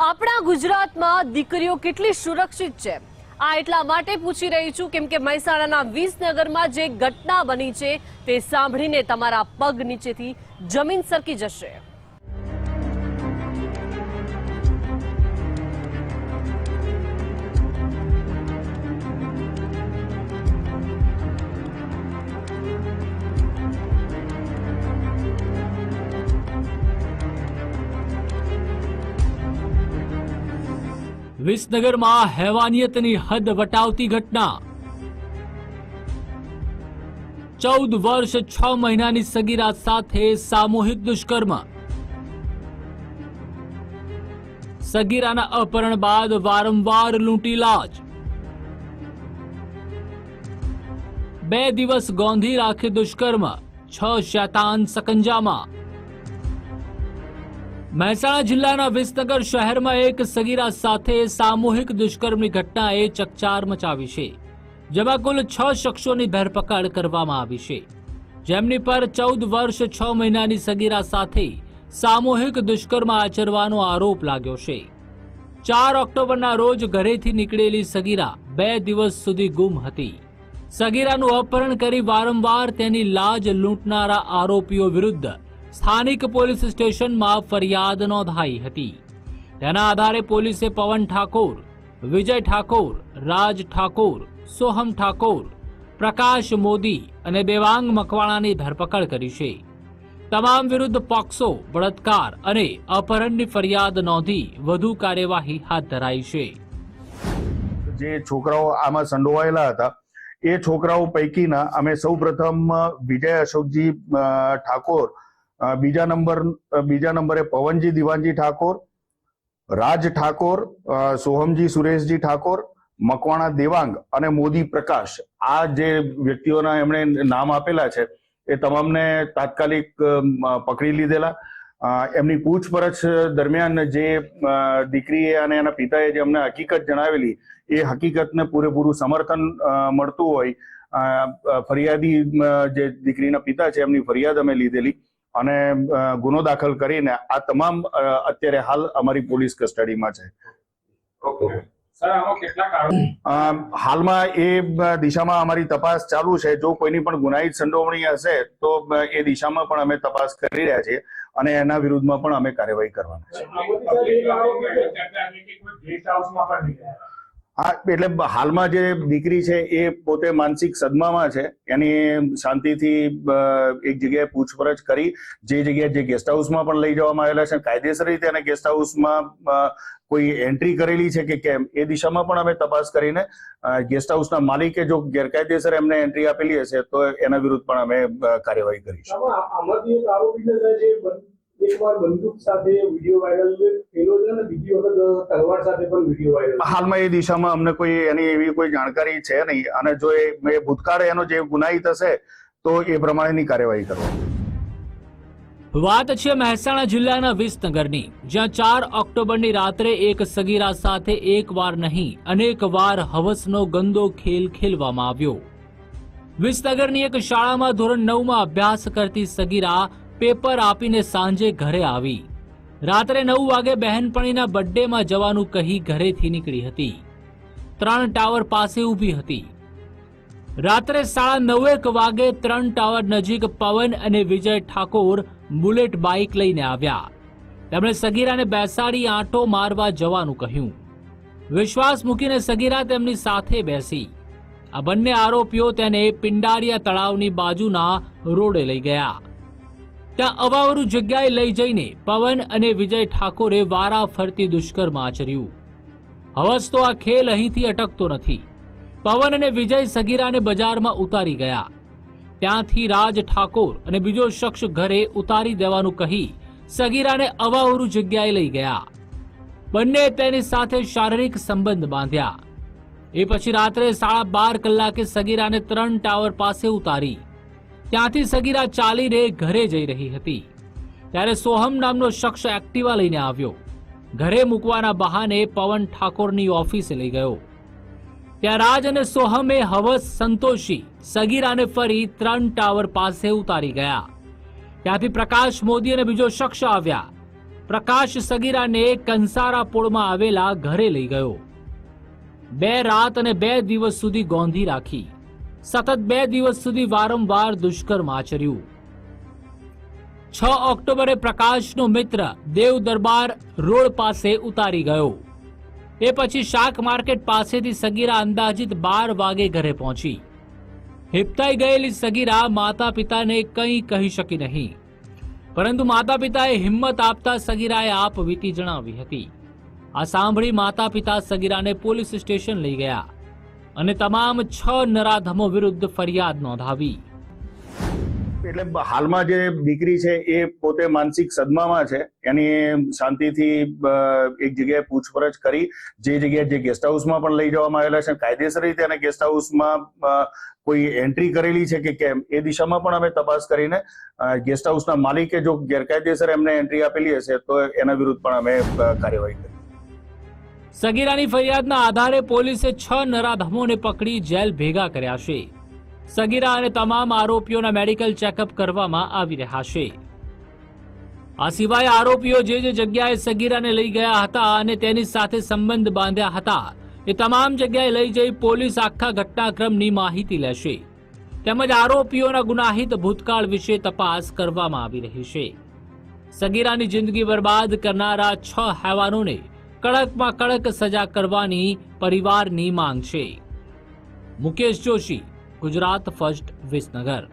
આપણા ગુજરાતમાં દીકરીઓ કેટલી સુરક્ષિત છે? આ એટલા માટે પૂછી રહી છું, કેમ કે મહેસાણાના વિસનગરમાં જે ઘટના બની છે, તે સાંભળીને તમારા પગ નીચેથી જમીન સરકી જશે. વિસનગરમાં હેવાનિયતની હદ વટાવતી ઘટના. ચૌદ વર્ષ છ મહિનાની સગીરા સાથે સામૂહિક દુષ્કર્મ. સગીરાના અપહરણ બાદ વારંવાર લૂંટી લાજ. બે દિવસ ગોંધી રાખી દુષ્કર્મ, છ શૈતાન સકંજામાં. મહેસાણા જિલ્લાના વિસનગર શહેરમાં એક સગીરા સાથે સામૂહિક દુષ્કર્મની ઘટનાએ ચકચાર મચાવી છે, જેમાં કુલ છ શખ્સોની ધરપકડ કરવામાં આવી છે. જેમની પર ચૌદ વર્ષ છ મહિનાની સગીરા સાથે સામૂહિક દુષ્કર્મ આચરવાનો આરોપ લાગ્યો છે. ચાર ઓક્ટોબરના રોજ ઘરેથી નીકળેલી સગીરા બે દિવસ સુધી ગુમ હતી. સગીરાનું અપહરણ કરી વારંવાર તેની લાજ લૂંટનારા આરોપીઓ વિરુદ્ધ સ્થાનિક પોલીસ સ્ટેશનમાં ફરિયાદ નોંધાઈ હતી. તેના આધારે પોલીસે પવન ઠાકોર, વિજય ઠાકોર, રાજ ઠાકોર, સોહમ ઠાકોર, પ્રકાશ મોદી અને દેવાંગ મકવાણાની ધરપકડ કરી છે. તમામ વિરુદ્ધ પોક્સો, બળાત્કાર અને અપહરણની ફરિયાદ નોંધી વધુ કાર્યવાહી હાથ ધરાઈ છે. જે છોકરાઓ આમાં સંડોવાયેલા હતા, એ છોકરાઓ પૈકીના અમે સૌ પ્રથમ વિજય અશોકજી ઠાકોર બીજા નંબર બીજા નંબરે પવનજી દિવાનજી ઠાકોર, રાજ ઠાકોર સોહમજી સુરેશજી ઠાકોર, મકવાણા દેવાંગ અને મોદી પ્રકાશ. આ જે વ્યક્તિઓના એમણે નામ આપેલા છે, એ તમામને તાત્કાલિક પકડી લીધેલા. એમની પૂછપરછ દરમિયાન જે દીકરીએ અને એના પિતાએ જે અમને હકીકત જણાવેલી, એ હકીકતને પૂરેપૂરું સમર્થન મળતું હોય. ફરિયાદી જે દીકરીના પિતા છે, એમની ફરિયાદ અમે લીધેલી. અને ગુનો દાખલ કરીને આ તમામ અ, અત્યારે હાલ અમારી પોલીસ કસ્ટડીમાં છે. સર આમાં કેટલા કારણો? અ, હાલમાં એ દિશામાં અમારી તપાસ ચાલુ છે. જો કોઈની પણ ગુનાહિત સંડોવણી હશે તો એ દિશામાં પણ અમે તપાસ કરી રહ્યા છીએ અને એના વિરુદ્ધમાં પણ અમે કાર્યવાહી કરવાના છે. હા એટલે હાલમાં જે દીકરી છે એ પોતે માનસિક સદમામાં છે. એની શાંતિથી એક જગ્યાએ પૂછપરછ કરી, જે જગ્યાએ જે ગેસ્ટ હાઉસમાં પણ લઈ જવામાં આવેલા છે કાયદેસર રીતે એને ગેસ્ટ હાઉસમાં કોઈ એન્ટ્રી કરેલી છે કે કેમ, એ દિશામાં પણ અમે તપાસ કરીને ગેસ્ટ હાઉસના માલિકે જો ગેરકાયદેસર એમને એન્ટ્રી આપેલી હશે તો એના વિરુદ્ધ પણ અમે કાર્યવાહી કરીશું. એકવાર બંદૂક સાથે વીડિયો વાયરલ થયેલો છે અને બીજી વખત તલવાર સાથે પણ વીડિયો વાયરલ હાલમાં એ દિશામાં અમને કોઈ એની એવી કોઈ જાણકારી છે નહીં. અને જો એ ભૂતકાળ એનો જે ગુનાહિત હશે તો એ પ્રમાણેની કાર્યવાહી કરવાની. વાત છે મહેસાણા જિલ્લાના વિસનગરની જ્યાં ચાર ઓક્ટોબરની રાત્રે એક સગીરા સાથે એક વાર નહીં અનેક વાર હવસનો ગંદો ખેલ ખેલવામાં આવ્યો. વિસનગરની એક શાળામાં ધોરણ નવમાં અભ્યાસ કરતી સગીરા પેપર આપીને સાંજે ઘરે આવી. રાત્રે નવ વાગે બહેનપણીના બર્થડેમાં જવાનું કહી ઘરેથી નીકળી હતી. ત્રણ ટાવર પાસે ઊભી હતી. રાત્રે સાડા નવેક વાગે ત્રણ ટાવર નજીક પવન અને વિજય ઠાકોર બુલેટ બાઇક લઈને આવ્યા. તેમણે સગીરાને બેસાડી આંટો મારવા જવાનું કહ્યું. વિશ્વાસ મૂકીને સગીરા તેમની સાથે બેસી. આ બંને આરોપીઓ તેને પિંડારિયા તળાવની બાજુના રોડે લઈ ગયા. ત્યાં અવાવરું જગ્યાએ લઈ જઈને પવન અને વિજય ઠાકોરે વારા ફરતી દુષ્કર્મ આચર્યું. હવસ તો આ ખેલ અહીંથી અટકતો નથી. પવન અને વિજય સગીરાને બજારમાં ઉતારી ગયા. ત્યાંથી રાજ ઠાકોર અને બીજો શખ્સ ઘરે ઉતારી દેવાનું કહી સગીરાને અવાવરું જગ્યાએ લઈ ગયા. બંને તેની સાથે શારીરિક સંબંધ બાંધ્યા. એ પછી રાત્રે સાડા બાર કલાકે સગીરાને ત્રણ ટાવર પાસે ઉતારી ત્યાંથી સગીરા ચાલીને ઘરે જઈ રહી હતી. ત્યારે સોહમ નામનો શખ્સ એક્ટિવા લઈને આવ્યો. ઘરે મૂકવાના બહાને પવન ઠાકોરની ઓફિસે લઈ ગયો. ત્યાં રાજ અને સોહમે હવસ સંતોષી સગીરાને ફરી ત્રણ ટાવર પાસે ઉતારી ગયા. ત્યાંથી પ્રકાશ મોદી અને બીજો શખ્સ આવ્યા. પ્રકાશ સગીરાને કંસારા પોળમાં આવેલા ઘરે લઈ ગયો. બે રાત અને બે દિવસ સુધી ગોંધી રાખી. સતત બે દિવસ સુધી વારંવાર દુષ્કર્મ આચર્યું. છ ઓક્ટોબરે પ્રકાશનો મિત્ર દેવ દરબાર રોડ પાસે ઉતારી ગયો. એ પછી શાક માર્કેટ પાસેથી સગીરા અંદાજિત બાર વાગે ઘરે પહોંચી. હિપતાઈ ગયેલી સગીરા માતા પિતાને કંઈ કહી શકી નહીં. પરંતુ માતા પિતાએ હિંમત આપતા સગીરાએ આપ વીતી જણાવી હતી. આ સાંભળી માતા પિતા સગીરાને પોલીસ સ્ટેશન લઈ ગયા. અને તમામ છ નરાધમો વિરુદ્ધ ફરિયાદ નોંધાવી. એટલે હાલમાં જે દીકરી છે એ પોતે માનસિક સદમામાં છે. એની શાંતિથી એક જગ્યાએ પૂછપરછ કરી, જે જગ્યાએ જે ગેસ્ટ હાઉસમાં પણ લઈ જવામાં આવેલા છે. કાયદેસર રીતે એને ગેસ્ટ હાઉસમાં કોઈ એન્ટ્રી કરેલી છે કે કેમ, એ દિશામાં પણ અમે તપાસ કરીને ગેસ્ટ હાઉસના માલિકે જો ગેરકાયદેસર એમને એન્ટ્રી આપેલી હશે, તો એના વિરુદ્ધ પણ અમે કાર્યવાહી કરી. સગીરાની ફરિયાદના આધારે પોલીસે છ નરાધમોને પકડી જેલ ભેગા કર્યા છે. સગીરા અને તમામ આરોપીઓના મેડિકલ ચેકઅપ કરવામાં આવી રહ્યા છે. આ સિવાય આરોપીઓ જે જે જગ્યાએ સગીરાને લઈ ગયા હતા અને તેની સાથે સંબંધ બાંધ્યા હતા, એ તમામ જગ્યાએ લઈ જઈ પોલીસ આખા ઘટનાક્રમની માહિતી લેશે. તેમજ આરોપીઓના ગુનાહિત ભૂતકાળ વિશે તપાસ કરવામાં આવી રહી છે. સગીરાની જિંદગી બરબાદ કરનારા છ હેવાનોને કડકમાં કડક સજા કરવાની પરિવારની માંગ છે. મુકેશ જોશી ગુજરાત ફર્સ્ટ વિસનગર.